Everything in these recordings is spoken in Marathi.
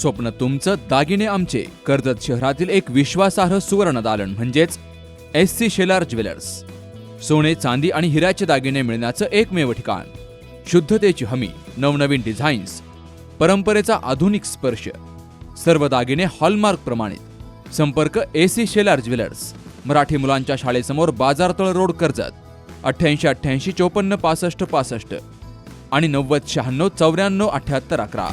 स्वप्न तुमचं दागिने आमचे. कर्जत शहरातील एक विश्वासार्ह सुवर्ण दालन म्हणजेच एस सी शेलार ज्वेलर्स सोने चांदी आणि हिऱ्याचे दागिने मिळण्याचं एकमेव ठिकाण. शुद्धतेची हमी नवनवीन डिझाईन्स परंपरेचा आधुनिक स्पर्श. सर्व दागिने हॉलमार्क प्रमाणित. संपर्क A C Shelar jewellers Marathi मुलांच्या शाळेसमोर बाजारतळ रोड कर्जत अठ्ठ्याऐंशी अठ्ठ्याऐंशी चोपन्न पासष्ट पासष्ट आणि नव्वद शहाण्णव चौऱ्याण्णव अठ्ठ्याहत्तर अकरा.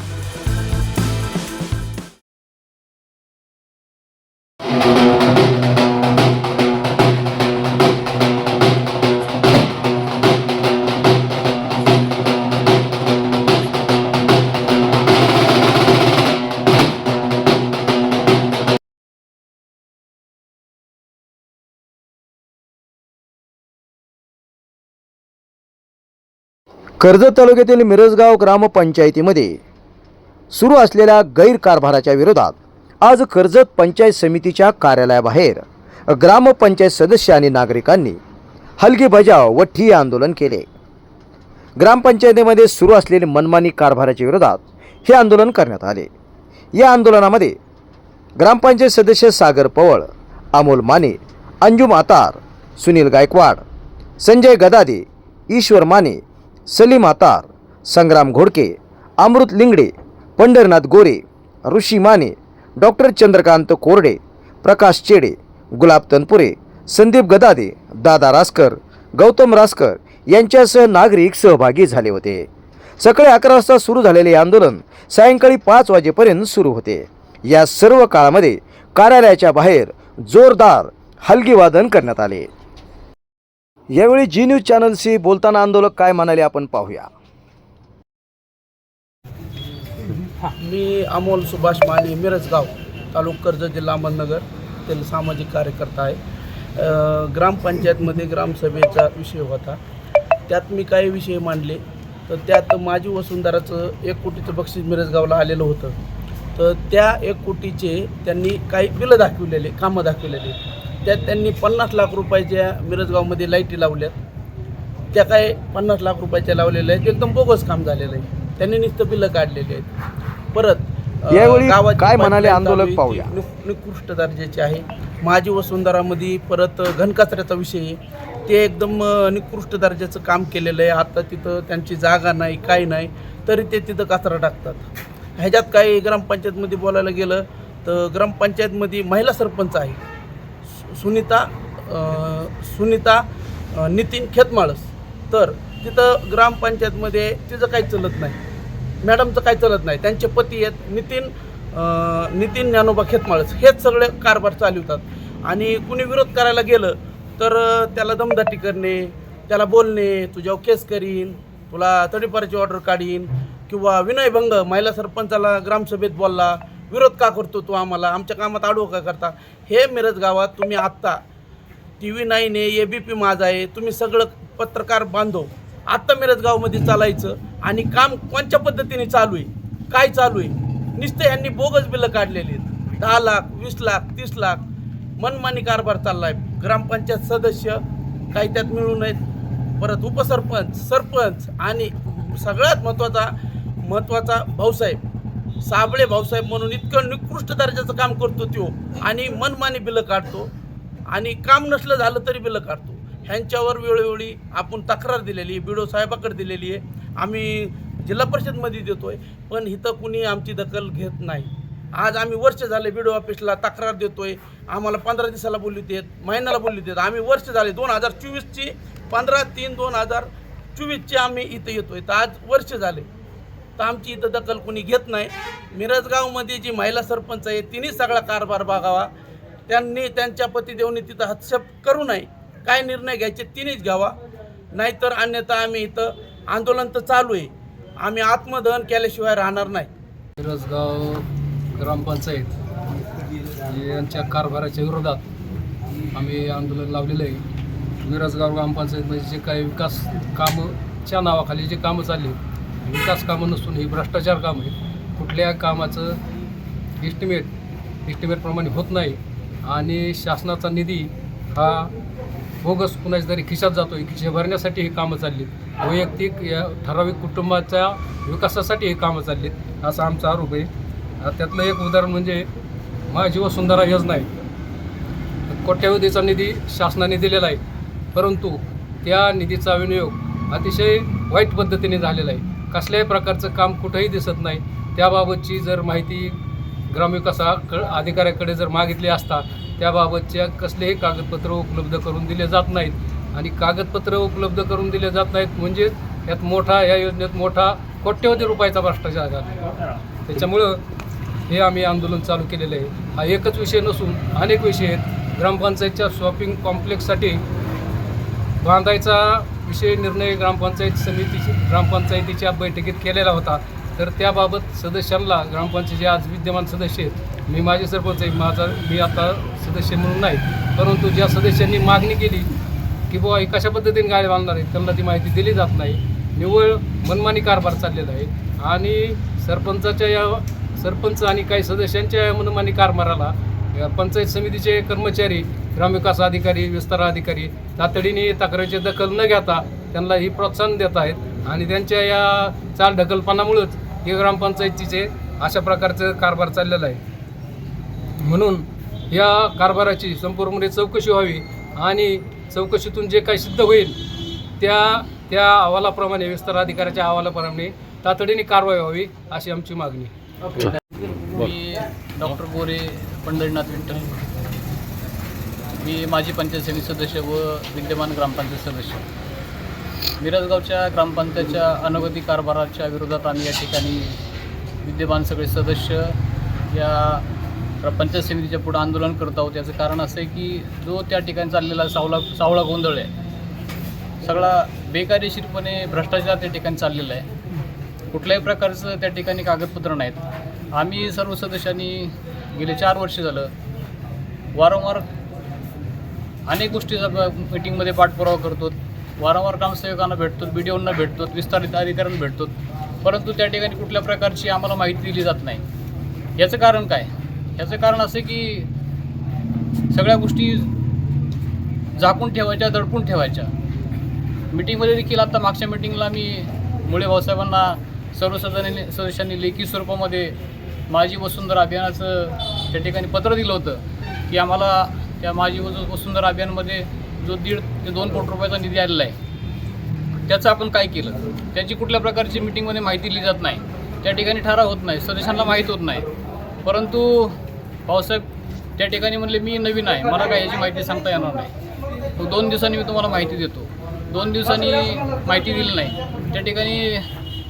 कर्जत तालुक्यातील मिरजगाव ग्रामपंचायतीमध्ये सुरू असलेल्या गैरकारभाराच्या विरोधात आज कर्जत पंचायत समितीच्या कार्यालयाबाहेर ग्रामपंचायत सदस्य आणि नागरिकांनी हलगी बजाव व ठिय आंदोलन केले. ग्रामपंचायतीमध्ये सुरू असलेले मनमानी कारभाराच्या विरोधात हे आंदोलन करण्यात आले. या आंदोलनामध्ये ग्रामपंचायत सदस्य सागर पवळ अमोल माने अंजुम आतार सुनील गायकवाड संजय गदादे ईश्वर माने सलीम आतार संग्राम घोडके अमृत लिंगडे पंढरनाथ गोरे ऋषी माने डॉक्टर चंद्रकांत कोरडे प्रकाश चेडे गुलाब तनपुरे संदीप गदादे दादा रासकर गौतम रासकर यांच्यासह नागरिक सहभागी झाले होते. सकाळी अकरा वाजता सुरू झालेले आंदोलन सायंकाळी पाच वाजेपर्यंत सुरू होते. या सर्व काळामध्ये कार्यालयाच्या बाहेर जोरदार हलगीवादन करण्यात आले. यावेळी जी न्यूज चॅनलशी बोलताना आंदोलक काय म्हणाले आपण पाहूया. मी अमोल सुभाष माने मिरजगाव तालुका कर्जत जिल्हा अहमदनगर तेल सामाजिक कार्यकर्ता आहे. अ, ग्रामपंचायतमध्ये ग्रामसभेचा विषय होता. त्यात मी काही विषय मांडले. तर त्यात माझी वसुंधराचं एक कोटीचं बक्षीस मिरजगावला आलेलं होतं. तर त्या एक कोटीचे त्यांनी काही बिलं दाखविलेले कामं दाखविलेले. त्यात त्यांनी पन्नास लाख रुपयाच्या मिरजगावमध्ये लाईटी लावल्यात. त्या काय पन्नास लाख रुपयाच्या लावलेल्या आहेत एकदम बोगस काम झालेलं आहे. त्यांनी नुसतं बिलं काढलेली आहेत. परत यावेळी काय म्हणाले आंदोलक पाहूया. निकृष्ट दर्जाची आहे. माझी वसुंधरामध्ये परत घनकचऱ्याचा विषय आहे. ते एकदम निकृष्ट दर्जाचं काम केलेलं आहे. आता तिथं त्यांची जागा नाही काय नाही तरी ते तिथं कचरा टाकतात. ह्याच्यात काही ग्रामपंचायतमध्ये बोलायला गेलं तर ग्रामपंचायतमध्ये महिला सरपंच आहे. सुनीता सुनीता नितीन खेतमाळस. तर तिथं ग्रामपंचायतमध्ये तिचं काही चलत नाही. मॅडमचं काही चलत नाही. त्यांचे पती आहेत नितीन नितीन ज्ञानोबा खेतमाळस. हेच सगळे कारभार चालवतात. आणि कुणी विरोध करायला गेलं तर त्याला दमदाटी करणे त्याला बोलणे तुझ्यावर केस करीन तुला तडीपाराची ऑर्डर काढीन किंवा विनयभंग महिला सरपंचाला ग्रामसभेत बोलला विरोध का करतो तू आम्हाला? आमच्या कामात आडवं का करता? हे मिरज गावात तुम्ही आत्ता टी व्ही नाईन आहे ए बी पी माझा आहे तुम्ही सगळं पत्रकार बांधव. आत्ता मिरजगावमध्ये चालायचं आणि काम कोणत्या पद्धतीने चालू आहे? काय चालू आहे? नुसतं ह्यांनी बोगस बिलं काढलेली आहेत. दहा लाख वीस लाख तीस लाख. मनमानी कारभार चालला आहे ग्रामपंचायत सदस्य काही त्यात मिळू नयेत परत उपसरपंच सरपंच आणि सगळ्यात महत्त्वाचा महत्त्वाचा भाऊसाहेब. साबळे भाऊसाहेब म्हणून इतकं निकृष्ट दर्जाचं काम करतो तो आणि मनमानी बिलं काढतो. आणि काम नसलं झालं तरी बिलं काढतो. ह्यांच्यावर वेळोवेळी आपण तक्रार दिलेली आहे बिडो साहेबाकडे दिलेली आहे. आम्ही जिल्हा परिषदमध्ये देतोय पण इथं कुणी आमची दखल घेत नाही. आज आम्ही वर्ष झाले बी ऑफिसला तक्रार देतोय. आम्हाला पंधरा दिवसाला बोलली देत महिन्याला बोलली देत आम्ही वर्ष झाले दोन हजार चोवीसची पंधरा तीन दोन हजार चोवीसची आम्ही इथं येतोय. तर आज वर्ष झाले. तर आमची इथं दखल कोणी घेत नाही. मिरजगावमध्ये जी महिला सरपंच आहे तिने सगळा कारभार बघावा. त्यांनी त्यांच्या पतीदेवनी तिथं हस्तक्षेप करू नये. काय निर्णय घ्यायचे तिनेच घ्यावा. नाहीतर अन्यथा आम्ही इथं आंदोलन तर चालू आहे. आम्ही आत्मदहन केल्याशिवाय राहणार नाही. मिरजगाव ग्रामपंचायत यांच्या कारभाराच्या विरोधात आम्ही आंदोलन लावलेलं आहे. मिरजगाव ग्रामपंचायतमध्ये जे काही विकास कामंच्या नावाखाली जे कामं चालली आहेत, विकास कामं नसून ही भ्रष्टाचार कामं आहेत कुठल्या कामाचं इस्टिमेट इस्टिमेटप्रमाणे होत नाही. आणि शासनाचा निधी हा बोगस कुणाच्या तरी खिशात जातो आहे खिशे भरण्यासाठी ही कामं चालली वैयक्तिक या ठराविक कुटुंबाच्या विकासासाठी ही कामं चालली असा आमचा आरोप आहे. त्यातलं एक उदाहरण म्हणजे माझी वसुंधरा योजना आहे. कोट्यवधीचा निधी शासनाने दिलेला आहे परंतु त्या निधीचा विनियोग अतिशय वाईट पद्धतीने झालेला आहे. कसल्याही प्रकारचं काम कुठंही दिसत नाही. त्याबाबतची जर माहिती ग्रामविकासा क अधिकाऱ्याकडे जर मागितली असता त्याबाबतच्या कसलेही कागदपत्र उपलब्ध करून दिले जात नाहीत. आणि कागदपत्र उपलब्ध करून दिले जात नाहीत म्हणजेच यात मोठा या योजनेत मोठा कोट्यवधी रुपयाचा भ्रष्टाचार झाला. त्याच्यामुळं हे आम्ही आंदोलन चालू केलेलं आहे. हा एकच विषय नसून अनेक विषय आहेत. ग्रामपंचायतच्या शॉपिंग कॉम्प्लेक्ससाठी बांधायचा विषय निर्णय ग्रामपंचायत समितीची ग्रामपंचायतीच्या बैठकीत केलेला होता. तर त्याबाबत सदस्यांना ग्रामपंचायतीचे आज विद्यमान सदस्य आहेत. मी माझे सरपंच आहे. माझा मी आता सदस्य म्हणून नाही. परंतु ज्या सदस्यांनी मागणी केली की बुवा कशा पद्धतीने गाडी बांधणार आहेत त्यांना ती माहिती दिली जात नाही. निव्वळ मनमानी कारभार चाललेला आहे. आणि सरपंचाच्या या सरपंच आणि काही सदस्यांच्या या मनमानी कारभाराला पंचायत समितीचे कर्मचारी ग्रामविकास अधिकारी विस्तार अधिकारी तातडीने तक्रारीची दखल न घेता त्यांना ही प्रोत्साहन देत आहेत आणि त्यांच्या या चाल ढकलपणामुळंच हे ग्रामपंचायतीचे अशा प्रकारचं कारभार चाललेला आहे. म्हणून या कारभाराची संपूर्णपणे चौकशी व्हावी आणि चौकशीतून जे काही सिद्ध होईल त्या त्या अहवालाप्रमाणे विस्तार अधिकाऱ्याच्या अहवालाप्रमाणे तातडीने कारवाई व्हावी अशी आमची मागणी मी डॉक्टर बोरे पंढरीनाथ विठ्ठल. मी माजी पंचायत समिती सदस्य व विद्यमान ग्रामपंचायत सदस्य. मिरजगावच्या ग्रामपंचायतच्या अनवधी कारभाराच्या विरोधात आम्ही या ठिकाणी विद्यमान सगळे सदस्य या पंचायत समितीच्या पुढे आंदोलन करत आहोत. याचं कारण असं आहे की जो त्या ठिकाणी चाललेला सावला सावळा गोंधळ आहे सगळा बेकायदेशीरपणे भ्रष्टाचार त्या ठिकाणी चाललेला आहे. कुठल्याही प्रकारचं त्या ठिकाणी कागदपत्र नाहीत. आम्ही सर्व सदस्यांनी गेले चार वर्ष झालं. वारंवार अनेक गोष्टीचा मीटिंगमध्ये पाठपुरावा करतो वारंवार ग्रामसेवकांना भेटतो बी डी ओंना भेटतो विस्तारित अधिकाऱ्यांना भेटतो परंतु त्या ठिकाणी कुठल्या प्रकारची आम्हाला माहिती दिली जात नाही. याचं कारण काय? याचं कारण असं की सगळ्या गोष्टी झाकून ठेवायच्या दडपून ठेवायच्या. मीटिंगमध्ये देखील आता मागच्या मीटिंगला मी मुळे भाऊसाहेबांना सर्व सदस्यांनी सदस्यांनी लेखी स्वरूपामध्ये माझी वसुंधरा अभियानाचं त्या ठिकाणी पत्र दिलं होतं की आम्हाला त्या माझी वसु वसुंधरा अभियानमध्ये जो दीड ते दोन कोटी रुपयाचा निधी आलेला आहे त्याचं आपण काय केलं? त्याची कुठल्या प्रकारची मीटिंगमध्ये माहिती दिली जात नाही. त्या ठिकाणी ठराव होत नाही. सदस्यांना माहीत होत नाही. परंतु भाऊसाहेब त्या ठिकाणी म्हणले मी नवीन आहे. मला काय याची माहिती सांगता येणार नाही. तो दोन दिवसांनी मी तुम्हाला माहिती देतो. दोन दिवसांनी माहिती दिली नाही. त्या ठिकाणी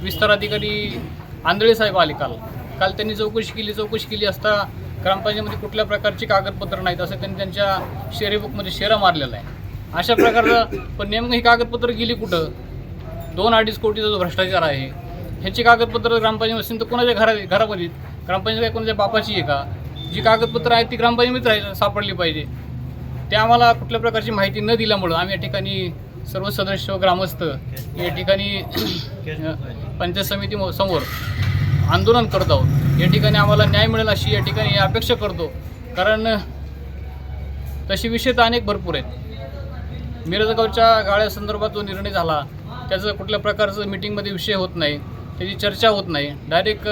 विस्तार अधिकारी आंधळे साहेब आले काल. काल त्यांनी चौकशी केली चौकशी केली असता ग्रामपंचायतीमध्ये कुठल्या प्रकारची कागदपत्र नाहीत असं त्यांनी त्यांच्या शेअरी बुकमध्ये शेरा मारलेला आहे. अशा प्रकारचं पण नेमकं ही कागदपत्र गेली कुठं? दोन अडीच कोटीचा जो भ्रष्टाचार आहे ह्याची कागदपत्र ग्रामपंचायत असेल तर कोणाच्या घरा घरामध्ये ग्रामपंचायत काय कोणाच्या बापाची आहे का? जी कागदपत्र आहेत ती ग्रामपंचायतीत राहायला सापडली पाहिजे. ते आम्हाला कुठल्या प्रकारची माहिती न दिल्यामुळं आम्ही या ठिकाणी सर्व सदस्य ग्रामस्थ या ठिकाणी पंचायत समिती समोर आंदोलन करत आहोत. या ठिकाणी आम्हाला न्याय मिळेल अशी या ठिकाणी अपेक्षा करतो. कारण तशी विषय तर अनेक भरपूर आहेत. मिरजगावच्या गाळ्यासंदर्भात जो निर्णय झाला त्याचं कुठल्या प्रकारचं मिटिंगमध्ये विषय होत नाही त्याची चर्चा होत नाही. डायरेक्ट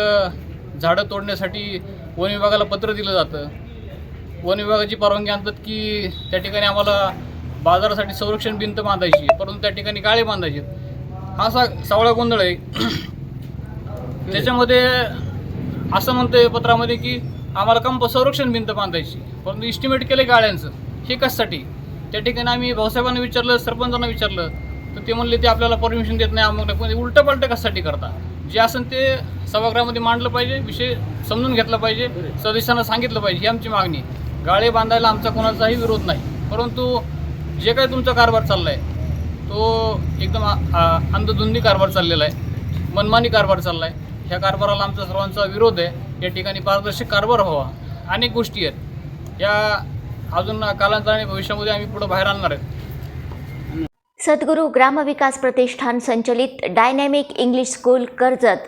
झाडं तोडण्यासाठी वन विभागाला पत्र दिलं जातं. वन विभागाची परवानगी आणतात की त्या ठिकाणी आम्हाला बाजारासाठी संरक्षण भिंत बांधायची परंतु त्या ठिकाणी गाळे बांधायचे. हा असा सावळा गोंधळ आहे. त्याच्यामध्ये असं म्हणतोय पत्रामध्ये की आम्हाला कंप संरक्षण भिंत बांधायची परंतु इस्टिमेट केले गाळ्यांचं हे कशासाठी? त्या ठिकाणी आम्ही भाऊसाहेबांना विचारलं सरपंचांना विचारलं तर ते म्हणले ते आपल्याला परमिशन देत नाही आम्हाला पण उलटं पलटं कशासाठी करता? जे असेल ते सभागृहामध्ये मांडलं पाहिजे विषय समजून घेतला पाहिजे सदस्यांना सांगितलं पाहिजे ही आमची मागणी. गाळे बांधायला आमचा कोणाचाही विरोध नाही. परंतु जे काही तुमचा कारभार चालला आहे तो एकदम अंधधुंदी कारभार चाललेला आहे मनमानी कारभार चालला आहे ह्या कारभाराला आमचा सर्वांचा विरोध आहे. या ठिकाणी पारदर्शक कारभार व्हावा. अनेक गोष्टी आहेत. या अजून कालांतराने भविष्यामध्ये आम्ही पुढं बाहेर आणणार आहेत. सद्गुरू ग्रामविकास प्रतिष्ठान संचलित डायनॅमिक इंग्लिश स्कूल कर्जत